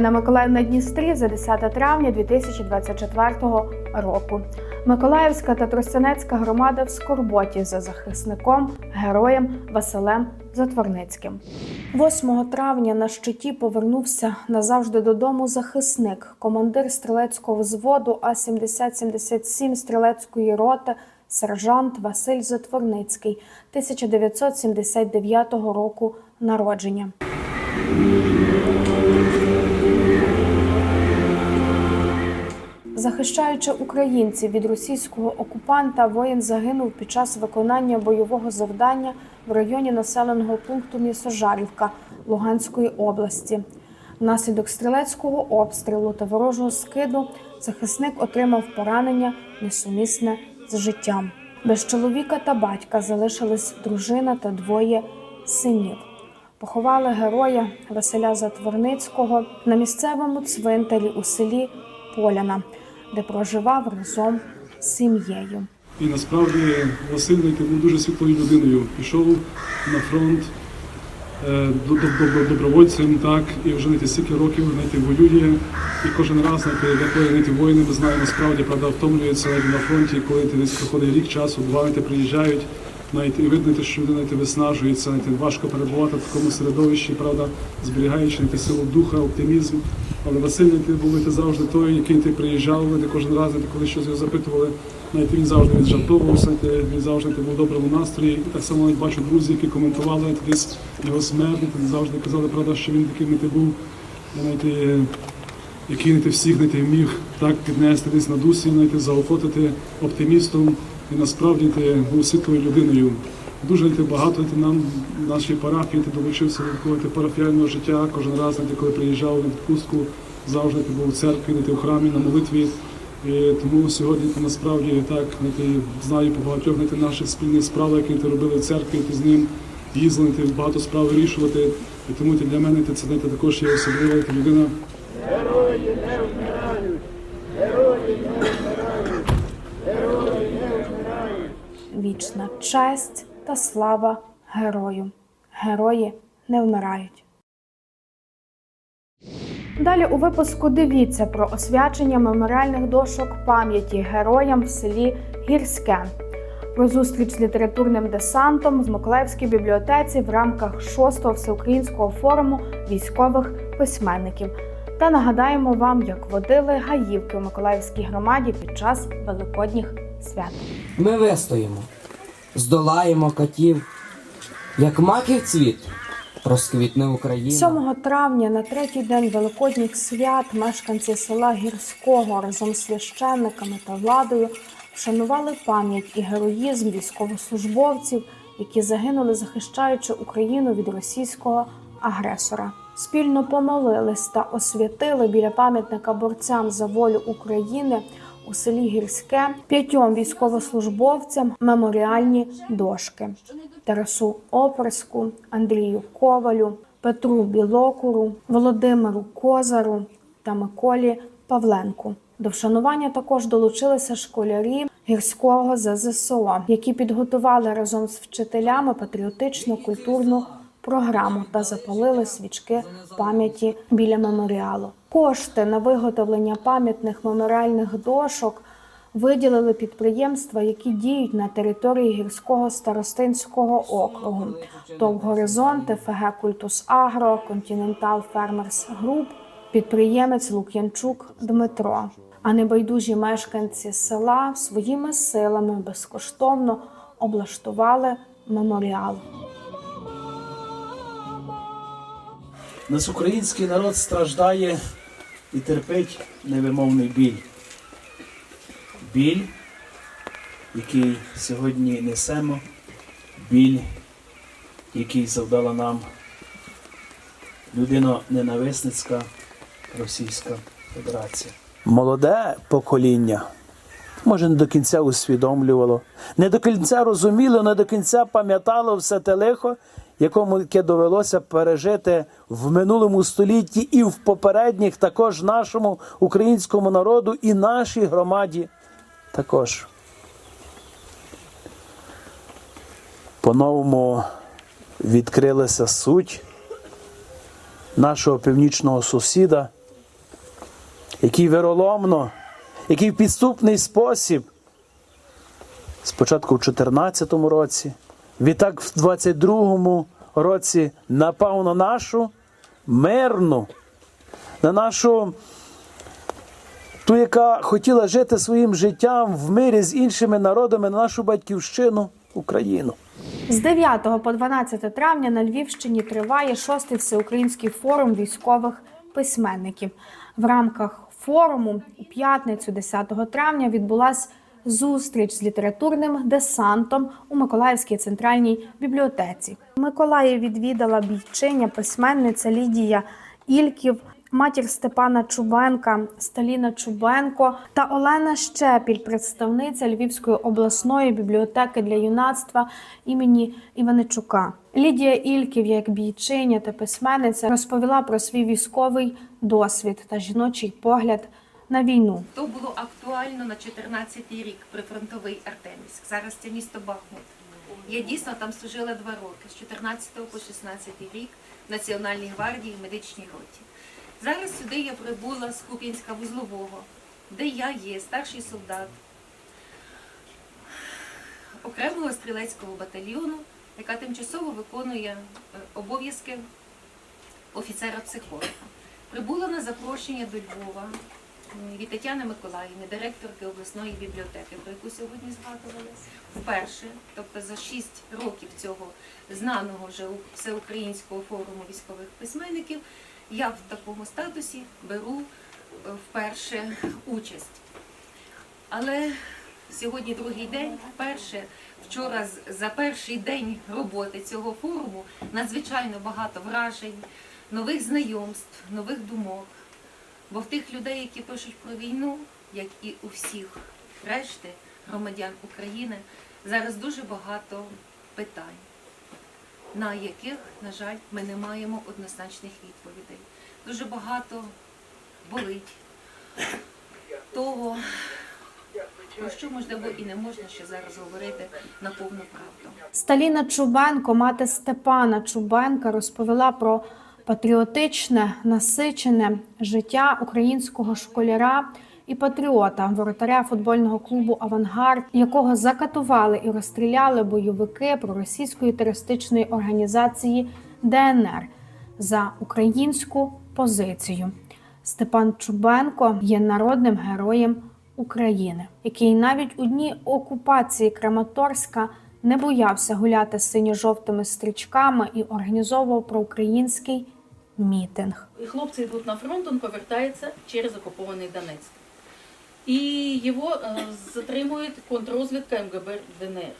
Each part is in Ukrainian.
Іванівна Миколаїв на Дністрі за 10 травня 2024 року. Миколаївська та Тростянецька громада в скорботі за захисником, героєм Василем Затворницьким. 8 травня на щиті повернувся назавжди додому захисник, командир стрілецького взводу А-7077 стрілецької роти, сержант Василь Затворницький, 1979 року народження. Захищаючи українців від російського окупанта, воїн загинув під час виконання бойового завдання в районі населеного пункту Місожарівка Луганської області. Внаслідок стрілецького обстрілу та ворожого скиду захисник отримав поранення несумісне з життям. Без чоловіка та батька залишились дружина та двоє синів. Поховали героя Василя Затворницького на місцевому цвинтарі у селі Поляна, де проживав разом з сім'єю. І насправді Василь знаєте, був дуже світлою людиною. Пішов на фронт е, до- до- до- добровольцем, так, і вже знаєте, стільки років знаєте, воює. І кожен раз знаєте, деколи знаєте, воїни, ми знаємо, насправді правда, втомлюється на фронті, коли ти десь проходить рік часу, знаєте, приїжджають. Навіть і видно, знаєте, що людина знаєте, виснажується, знаєте, важко перебувати в такому середовищі, правда, зберігаючи знаєте, силу духа, оптимізм. Але Василь знаєте, був знаєте, завжди той, який ти приїжджав, знаєте, кожен раз, коли щось його запитували, навіть він завжди віджартовувався, він завжди знаєте, був в доброму настрої. І так само навіть бачу друзі, які коментували десь його смерть, завжди казали, правда, що він такий знаєте, був, знаєте, який знаєте, всіх знаєте, міг так піднести десь на дусі, знаєте, заохотити оптимістом і насправді ти був світлою людиною. Дуже знаєте, багато знаєте, нам в нашій парафії ти долучився до парафіального життя. Кожен раз, знаєте, коли приїжджав на відпустку, завжди ти був у церкві, знаєте, в храмі, на молитві. І тому сьогодні ти насправді так знаєте, знаю по багатьох знаєте, наших спільних справах, які ти робили в церкві, ти з ним їздили, ти багато справ вирішувати. І тому ти для мене ти це знаєте, також є особлива ти людина. Вічна честь та слава герою. Герої не вмирають. Далі у випуску дивіться про освячення меморіальних дошок пам'яті героям в селі Гірське, про зустріч з літературним десантом в Миколаївській бібліотеці в рамках 6-го всеукраїнського форуму військових письменників. Та нагадаємо вам, як водили гаївки у Миколаївській громаді під час великодніх свят. Ми вистоїмо, здолаємо котів, як маків цвіт, розквітне Україна. 7 травня на третій день великодніх свят мешканці села Гірського разом з священниками та владою вшанували пам'ять і героїзм військовослужбовців, які загинули, захищаючи Україну від російського агресора. Спільно помолились та освятили біля пам'ятника борцям за волю України у селі Гірське п'ятьом військовослужбовцям меморіальні дошки. Тарасу Оперську, Андрію Ковалю, Петру Білокуру, Володимиру Козару та Миколі Павленку. До вшанування також долучилися школярі гірського ЗЗСО, які підготували разом з вчителями патріотичну культурну програму та запалили свічки пам'яті біля меморіалу. Кошти на виготовлення пам'ятних меморіальних дошок виділили підприємства, які діють на території гірського старостинського округу: ТОВ «Горизонти», ФГ Культус Агро, Континентал Фермерс Груп, підприємець Лук'янчук Дмитро. А небайдужі мешканці села своїми силами безкоштовно облаштували меморіал. Наш український народ страждає і терпить невимовний біль. Біль, який сьогодні несемо, біль, який завдала нам людино-ненависницька Російська Федерація. молоде покоління, може, не до кінця усвідомлювало, не до кінця розуміло, не до кінця пам'ятало все те лихо, якому яке довелося пережити в минулому столітті і в попередніх також нашому українському народу і нашій громаді також. По-новому відкрилася суть нашого північного сусіда який вироломно, який в підступний спосіб. Спочатку в 14 році, відтак в 22 році напав на нашу мирну, на нашу ту, яка хотіла жити своїм життям в мирі з іншими народами, на нашу батьківщину Україну. З 9 по 12 травня на Львівщині триває шостий всеукраїнський форум військових письменників. В рамках форуму у п'ятницю, 10 травня, відбулася зустріч з літературним десантом у Миколаївській центральній бібліотеці. Миколаїв відвідала бійчиня, письменниця Лідія Ільків. Матір Степана Чубенка, Сталіна Чубенко та Олена Щепіль, представниця Львівської обласної бібліотеки для юнацтва імені Іваничука. Лідія Ільків, як бійчиня та письменниця, розповіла про свій військовий досвід та жіночий погляд на війну. То було актуально на 14-й рік прифронтовий Артемівськ. Зараз це місто Бахмут. Я дійсно там служила два роки з 14 по 16 рік в Національній гвардії в медичній роті. Зараз сюди я прибула з Куп'янська вузлового, де я є старший солдат окремого стрілецького батальйону, яка тимчасово виконує е, обов'язки офіцера-психолога. Прибула на запрошення до Львова від Тетяни Миколаївни, директорки обласної бібліотеки, про яку сьогодні згадували, вперше, тобто за шість років цього знаного вже всеукраїнського форуму військових письменників, я в такому статусі беру е, вперше участь. Але сьогодні другий день, вперше вчора за перший день роботи цього форуму надзвичайно багато вражень, нових знайомств, нових думок. Бо в тих людей, які пишуть про війну, як і у всіх решти громадян України, зараз дуже багато питань, на яких, на жаль, ми не маємо однозначних відповідей. Дуже багато болить того, про що можливо і не можна ще зараз говорити на повну правду. Сталіна Чубенко, мати Степана Чубенка, розповіла про патріотичне, насичене життя українського школяра і патріота, воротаря футбольного клубу Авангард, якого закатували і розстріляли бойовики проросійської терористичної організації ДНР за українську позицію. Степан Чубенко є народним героєм України, який навіть у дні окупації Краматорська не боявся гуляти з синьо-жовтими стрічками і організовував проукраїнський мітинг. І хлопці йдуть на фронт, він повертається через окупований Донецьк. І його е, затримує контррозвідка МГБ ДНР.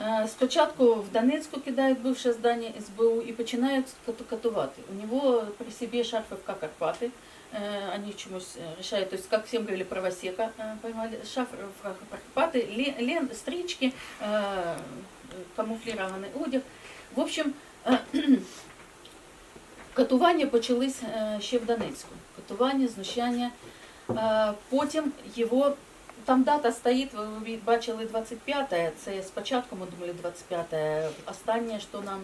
Е, Спочатку в Донецьку кидають бивше здання СБУ і починають кату- катувати. У него при себе шарф ФК Карпаты. Э, Они чомусь э, решают, то есть, как всем говорили, правосека э, поймали. Шарф ФК Карпаты, лен, лен- стрічки, э, камуфлірований одяг. В общем, е, Катування почались е, ще в Донецьку. Катування, знущання. Е, Потім його там дата стоїть, ви бачили 25-е, це спочатку ми думали 25-е. Останнє, що нам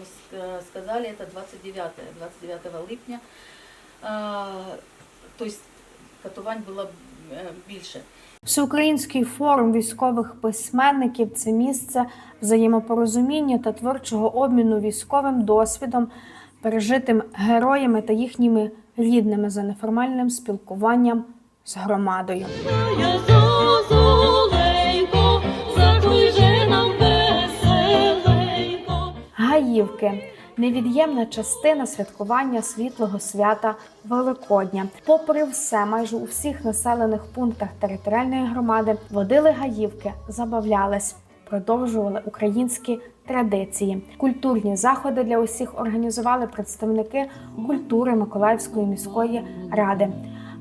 сказали, це 29 29 липня. Е, Тобто катувань було е, більше. Всеукраїнський форум військових письменників це місце взаємопорозуміння та творчого обміну військовим досвідом, пережитим героями та їхніми рідними за неформальним спілкуванням з громадою. Гаївки невід'ємна частина святкування світлого свята Великодня. Попри все, майже у всіх населених пунктах територіальної громади водили гаївки, забавлялись, продовжували українські традиції. Культурні заходи для усіх організували представники культури Миколаївської міської ради.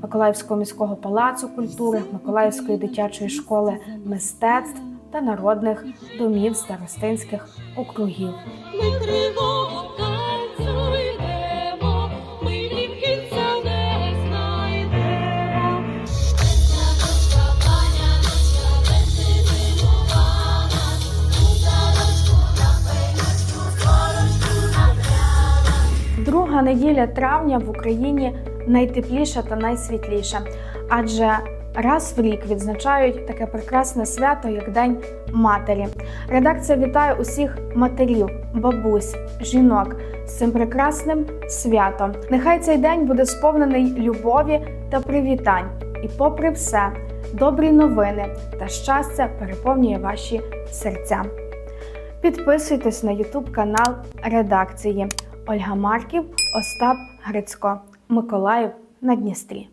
Миколаївського міського палацу культури, Миколаївської дитячої школи мистецтв та народних домів старостинських округів. Друга неділя травня в Україні найтепліша та найсвітліша, адже раз в рік відзначають таке прекрасне свято, як День Матері. Редакція вітає усіх матерів, бабусь, жінок з цим прекрасним святом. Нехай цей день буде сповнений любові та привітань. І, попри все, добрі новини та щастя переповнює ваші серця. Підписуйтесь на YouTube канал редакції Ольга Марків, Остап Грицько, Миколаїв на Дністрі.